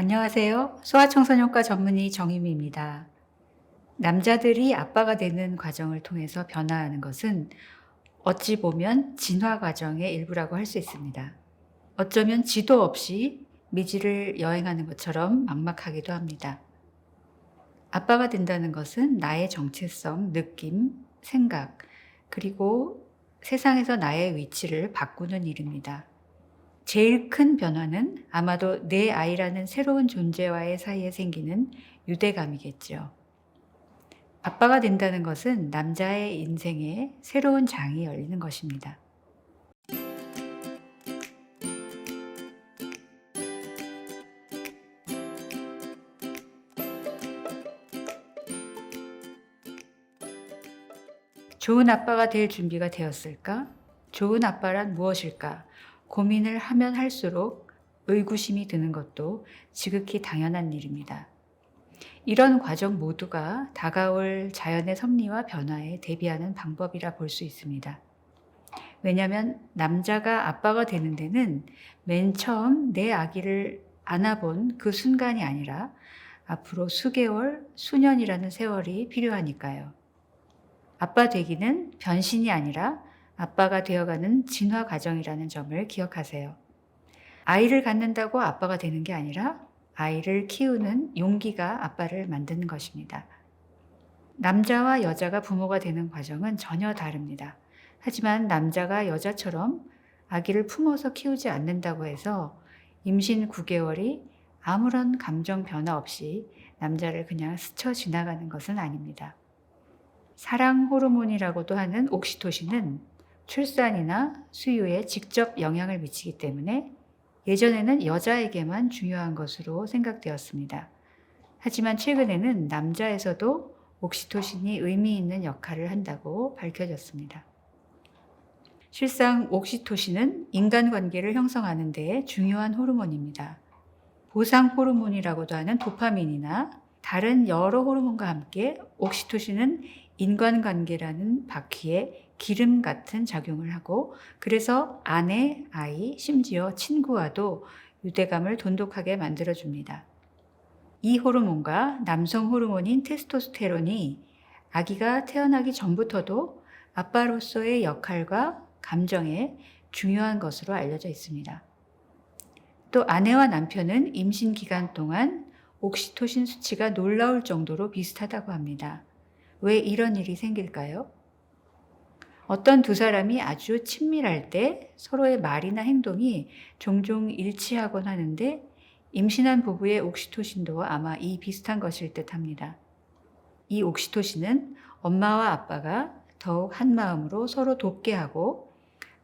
안녕하세요. 소아청소년과 전문의 정유미입니다. 남자들이 아빠가 되는 과정을 통해서 변화하는 것은 어찌 보면 진화 과정의 일부라고 할 수 있습니다. 어쩌면 지도 없이 미지를 여행하는 것처럼 막막하기도 합니다. 아빠가 된다는 것은 나의 정체성, 느낌, 생각, 그리고 세상에서 나의 위치를 바꾸는 일입니다. 제일 큰 변화는 아마도 내 아이라는 새로운 존재와의 사이에 생기는 유대감이겠죠. 아빠가 된다는 것은 남자의 인생에 새로운 장이 열리는 것입니다. 좋은 아빠가 될 준비가 되었을까? 좋은 아빠란 무엇일까? 고민을 하면 할수록 의구심이 드는 것도 지극히 당연한 일입니다. 이런 과정 모두가 다가올 자연의 섭리와 변화에 대비하는 방법이라 볼 수 있습니다. 왜냐하면 남자가 아빠가 되는 데는 맨 처음 내 아기를 안아본 그 순간이 아니라 앞으로 수개월, 수년이라는 세월이 필요하니까요. 아빠 되기는 변신이 아니라 아빠가 되어가는 진화 과정이라는 점을 기억하세요. 아이를 갖는다고 아빠가 되는 게 아니라 아이를 키우는 용기가 아빠를 만드는 것입니다. 남자와 여자가 부모가 되는 과정은 전혀 다릅니다. 하지만 남자가 여자처럼 아기를 품어서 키우지 않는다고 해서 임신 9개월이 아무런 감정 변화 없이 남자를 그냥 스쳐 지나가는 것은 아닙니다. 사랑 호르몬이라고도 하는 옥시토신은 출산이나 수유에 직접 영향을 미치기 때문에 예전에는 여자에게만 중요한 것으로 생각되었습니다. 하지만 최근에는 남자에서도 옥시토신이 의미 있는 역할을 한다고 밝혀졌습니다. 실상 옥시토신은 인간관계를 형성하는 데 중요한 호르몬입니다. 보상 호르몬이라고도 하는 도파민이나 다른 여러 호르몬과 함께 옥시토신은 인간관계라는 바퀴에 기름 같은 작용을 하고 그래서 아내, 아이, 심지어 친구와도 유대감을 돈독하게 만들어줍니다. 이 호르몬과 남성 호르몬인 테스토스테론이 아기가 태어나기 전부터도 아빠로서의 역할과 감정에 중요한 것으로 알려져 있습니다. 또 아내와 남편은 임신 기간 동안 옥시토신 수치가 놀라울 정도로 비슷하다고 합니다. 왜 이런 일이 생길까요? 어떤 두 사람이 아주 친밀할 때 서로의 말이나 행동이 종종 일치하곤 하는데 임신한 부부의 옥시토신도 아마 이 비슷한 것일 듯 합니다. 이 옥시토신은 엄마와 아빠가 더욱 한 마음으로 서로 돕게 하고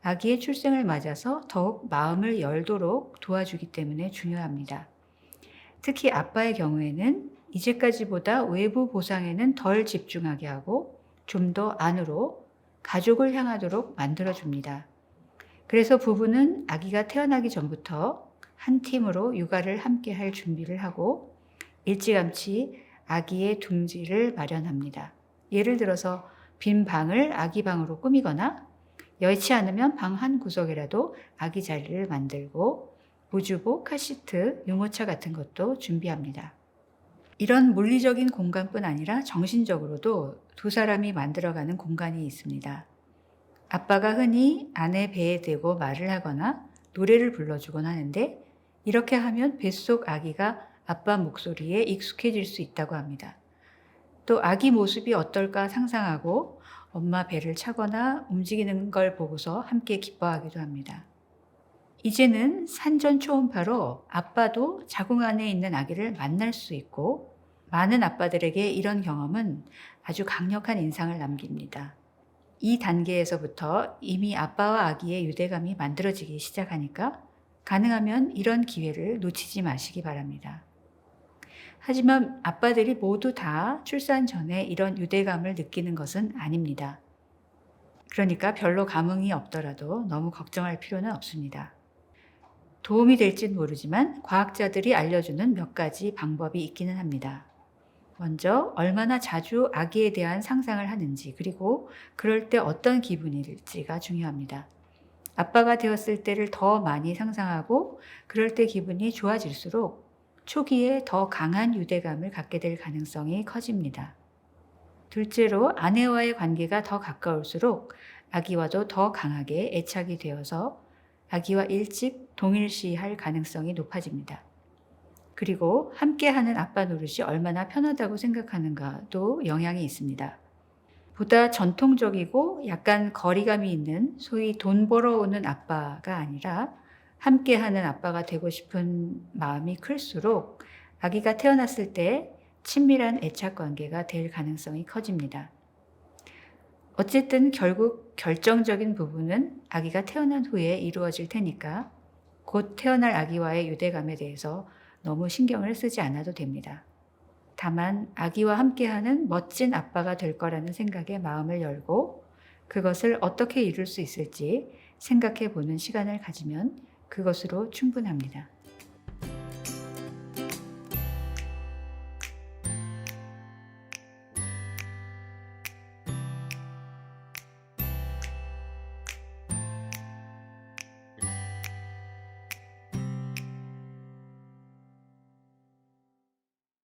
아기의 출생을 맞아서 더욱 마음을 열도록 도와주기 때문에 중요합니다. 특히 아빠의 경우에는 이제까지보다 외부 보상에는 덜 집중하게 하고 좀 더 안으로 가족을 향하도록 만들어줍니다. 그래서 부부는 아기가 태어나기 전부터 한 팀으로 육아를 함께 할 준비를 하고 일찌감치 아기의 둥지를 마련합니다. 예를 들어서 빈 방을 아기 방으로 꾸미거나 여의치 않으면 방 한 구석이라도 아기 자리를 만들고 우주복, 카시트, 유모차 같은 것도 준비합니다. 이런 물리적인 공간뿐 아니라 정신적으로도 두 사람이 만들어가는 공간이 있습니다. 아빠가 흔히 아내 배에 대고 말을 하거나 노래를 불러주곤 하는데 이렇게 하면 뱃속 아기가 아빠 목소리에 익숙해질 수 있다고 합니다. 또 아기 모습이 어떨까 상상하고 엄마 배를 차거나 움직이는 걸 보고서 함께 기뻐하기도 합니다. 이제는 산전 초음파로 아빠도 자궁 안에 있는 아기를 만날 수 있고 많은 아빠들에게 이런 경험은 아주 강력한 인상을 남깁니다. 이 단계에서부터 이미 아빠와 아기의 유대감이 만들어지기 시작하니까 가능하면 이런 기회를 놓치지 마시기 바랍니다. 하지만 아빠들이 모두 다 출산 전에 이런 유대감을 느끼는 것은 아닙니다. 그러니까 별로 감흥이 없더라도 너무 걱정할 필요는 없습니다. 도움이 될진 모르지만 과학자들이 알려주는 몇 가지 방법이 있기는 합니다. 먼저 얼마나 자주 아기에 대한 상상을 하는지 그리고 그럴 때 어떤 기분일지가 중요합니다. 아빠가 되었을 때를 더 많이 상상하고 그럴 때 기분이 좋아질수록 초기에 더 강한 유대감을 갖게 될 가능성이 커집니다. 둘째로 아내와의 관계가 더 가까울수록 아기와도 더 강하게 애착이 되어서 아기와 일찍 동일시할 가능성이 높아집니다. 그리고 함께하는 아빠 노릇이 얼마나 편하다고 생각하는가도 영향이 있습니다. 보다 전통적이고 약간 거리감이 있는 소위 돈 벌어오는 아빠가 아니라 함께하는 아빠가 되고 싶은 마음이 클수록 아기가 태어났을 때 친밀한 애착 관계가 될 가능성이 커집니다. 어쨌든 결국 결정적인 부분은 아기가 태어난 후에 이루어질 테니까 곧 태어날 아기와의 유대감에 대해서 너무 신경을 쓰지 않아도 됩니다. 다만 아기와 함께하는 멋진 아빠가 될 거라는 생각에 마음을 열고 그것을 어떻게 이룰 수 있을지 생각해 보는 시간을 가지면 그것으로 충분합니다.